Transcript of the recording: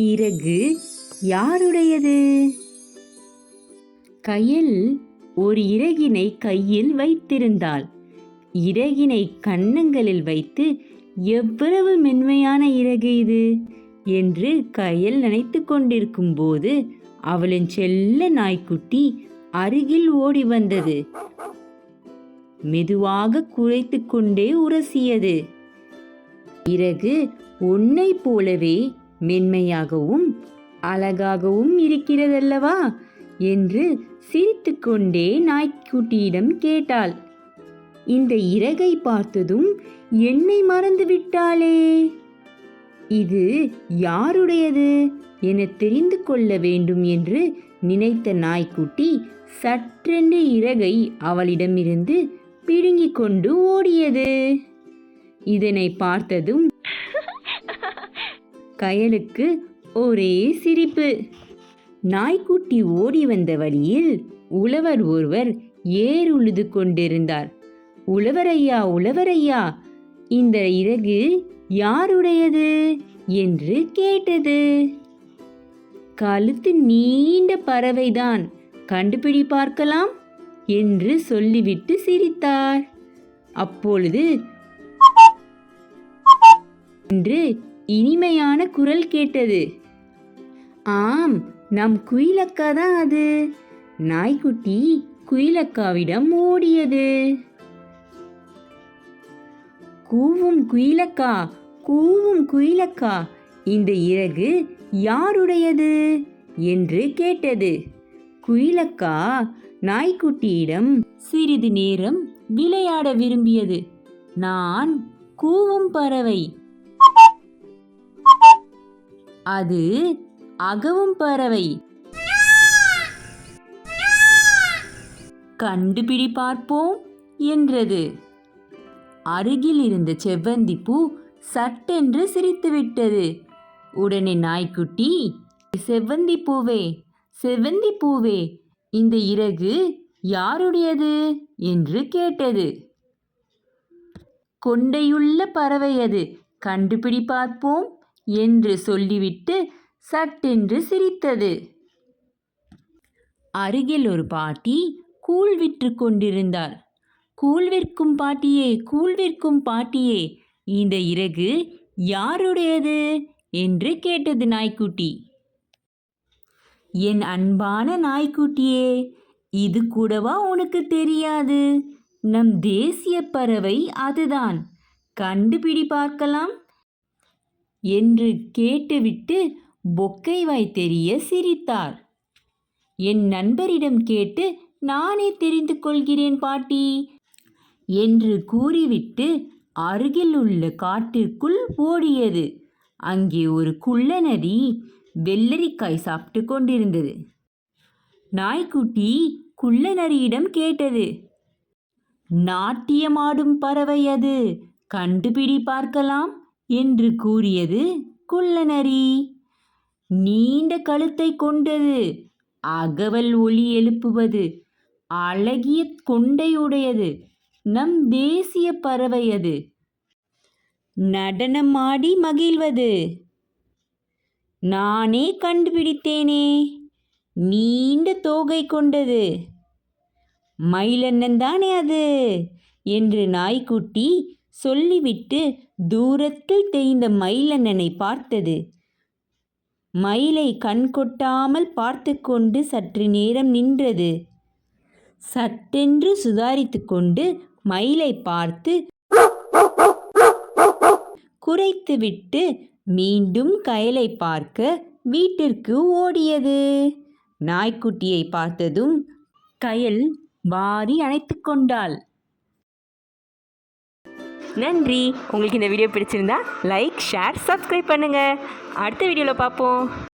இறகு யாருடையது? கயல் ஒரு இறகினை கையில் வைத்திருந்தாள். இறகினை கன்னங்களில் வைத்து எவ்வளவு மென்மையான இறகு இது என்று கயல் நினைத்து கொண்டிருக்கும் போது அவளின் செல்ல நாய்க்குட்டி அருகில் ஓடி வந்தது. மெதுவாக குறைத்து கொண்டே உரசியது. இறகு உன்னை போலவே மென்மையாகவும் அழகாகவும் இருக்கிறதல்லவா? என்று சிரித்துக்கொண்டே நாய்க்குட்டியிடம் கேட்டாள். இந்த இறகை பார்த்ததும் என்னை மறந்து விட்டாளே. இது யாருடையது என தெரிந்து கொள்ள வேண்டும் என்று நினைத்த நாய்க்குட்டி சற்றென்று இறகை அவளிடமிருந்து பிடுங்கிக் கொண்டு ஓடியது. இதனை பார்த்ததும் கயலுக்கு ஒரே சிரிப்பு. நாய்க்குட்டி ஓடி வந்த வழியில் உழவர் ஒருவர் ஏர் உழுது கொண்டிருந்தார். உழவரையா உழவரையா இந்த இறகு யாருடையது? என்று கேட்டது. கழுத்து நீண்ட பறவைதான் கண்டுபிடி பார்க்கலாம் என்று சொல்லிவிட்டு சிரித்தார். அப்பொழுது என்று இனிமையான குரல் கேட்டது. ஆம் நம் குயிலக்கா தான் அது. நாய்க்குட்டி குயிலக்காவிடம் ஓடியது. கூவும் குயிலக்கா கூவும் குயிலக்கா இந்த இறகு யாருடையது? என்று கேட்டது. குயிலக்கா நாய்க்குட்டியிடம் சிறிது நேரம் விளையாட விரும்பியது. நான் கூவும் பறவை அது அகவும் பறவை. கண்டுபிடி பார்ப்போம் என்றது. அருகில் இருந்த செவ்வந்தி பூ சட்டென்று சிரித்துவிட்டது. உடனே நாய்க்குட்டி செவ்வந்தி பூவே செவ்வந்தி பூவே இந்த இறகு யாருடையது? என்று கேட்டது. கொண்டையுள்ள பறவை அது. கண்டுபிடி பார்ப்போம் என்று சொல்லிவிட்டு சட்டென்று சிரித்தது. அருகில் ஒரு பாட்டி கூழ் விற்று கொண்டிருந்தார் கூழ் விற்கும் பாட்டியே கூழ் விற்கும் பாட்டியே இந்த இறகு யாருடையது? என்று கேட்டது நாய்க்குட்டி. என் அன்பான நாய்க்குட்டியே இது கூடவா உனக்கு தெரியாது? நம் தேசிய பறவை அதுதான். கண்டுபிடி பார்க்கலாம். என்று கேட்டுவிட்டு பொக்கை வாய் தெரிய சிரித்தார். என் நண்பரிடம் கேட்டு நானே தெரிந்து கொள்கிறேன் பாட்டி என்று கூறிவிட்டு அருகில் உள்ள காட்டிற்குள் ஓடியது. அங்கே ஒரு குள்ள நரி வெள்ளரிக்காய் சாப்பிட்டு கொண்டிருந்தது. நாய்க்குட்டி குள்ள நரியிடம் கேட்டது நாட்டியமாடும் பறவை அது கண்டுபிடி பார்க்கலாம். என்று கூறியது குள்ளநரி. நீண்ட கழுத்தை கொண்டது அகவல் ஒளி எழுப்புவது அழகிய கொண்டையுடையது நம் தேசிய பறவை அது. நடனமாடி மகிழ்வது. நானே கண்டுபிடித்தேனே நீண்ட தோகை கொண்டது. மயிலண்ணன் தானே அது என்று நாய்க்குட்டி சொல்லிவிட்டு தூரத்தில் தேய்ந்த மயிலண்ணனை பார்த்தது. மயிலை கண் கொட்டாமல் பார்த்து கொண்டு சற்று நேரம் நின்றது. சட்டென்று சுதாரித்து கொண்டு மயிலை பார்த்து குறைத்துவிட்டு மீண்டும் கயலை பார்க்க வீட்டிற்கு ஓடியது. நாய்க்குட்டியை பார்த்ததும் கயல் வாரி அணைத்து கொண்டாள். நன்றி. உங்களுக்கு இந்த வீடியோ பிடிச்சிருந்தா லைக் ஷேர் சப்ஸ்கிரைப் பண்ணுங்கள் அடுத்த வீடியோவில் பார்ப்போம்.